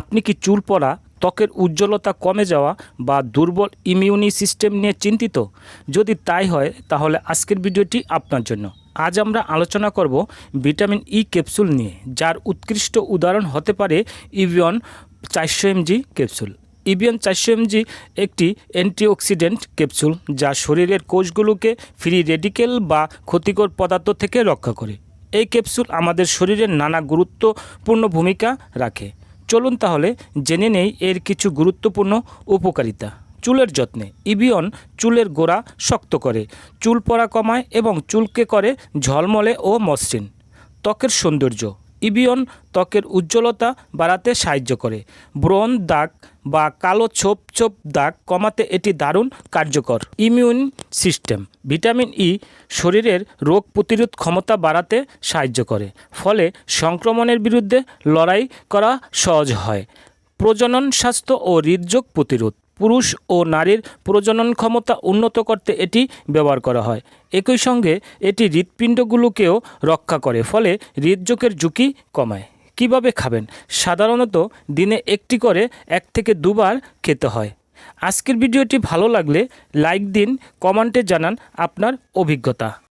আপনি কি চুল পড়া, ত্বকের উজ্জ্বলতা কমে যাওয়া বা দুর্বল ইমিউনি সিস্টেম নিয়ে চিন্তিত? যদি তাই হয়, তাহলে আজকের ভিডিওটি আপনার জন্য। আজ আমরা আলোচনা করব ভিটামিন ই ক্যাপসুল নিয়ে, যার উৎকৃষ্ট উদাহরণ হতে পারে ইভিয়ন চারশো এমজি ক্যাপসুল। ইভিয়ন চারশো এমজি একটি অ্যান্টিঅক্সিডেন্ট ক্যাপসুল যা শরীরের কোষগুলোকে ফ্রি রেডিকেল বা ক্ষতিকর পদার্থ থেকে রক্ষা করে। এই ক্যাপসুল আমাদের শরীরের নানা গুরুত্বপূর্ণ ভূমিকা রাখে। চলুন তাহলে জেনে নেই এর কিছু গুরুত্বপূর্ণ উপকারিতা। চুলের যত্নে। ইবিয়ন চুলের গোড়া শক্ত করে, চুল পড়া কমায় এবং চুলকে করে ঝলমলে ও মসৃণ। ত্বকের সৌন্দর্য। ইবিয়ন ত্বকের উজ্জ্বলতা বাড়াতে সাহায্য করে। ব্রণ দাগ বা কালো ছোপ ছোপ দাগ কমাতে এটি দারুণ কার্যকর। ইমিউন সিস্টেম, ভিটামিন ই শরীরের রোগ প্রতিরোধ ক্ষমতা বাড়াতে সাহায্য করে, ফলে সংক্রমণের বিরুদ্ধে লড়াই করা সহজ হয়। প্রজনন স্বাস্থ্য ও হৃদযোগ প্রতিরোধ। পুরুষ ও নারীর প্রজনন ক্ষমতা উন্নত করতে এটি ব্যবহার করা হয়। একই সঙ্গে এটি হৃৎপিণ্ডগুলোকেও রক্ষা করে, ফলে হৃদরোগের ঝুঁকি কমায়। কীভাবে খাবেন? সাধারণত দিনে একটি করে এক থেকে দুবার খেতে হয়। আজকের ভিডিওটি ভালো লাগলে লাইক দিন, কমেন্টে জানান আপনার অভিজ্ঞতা।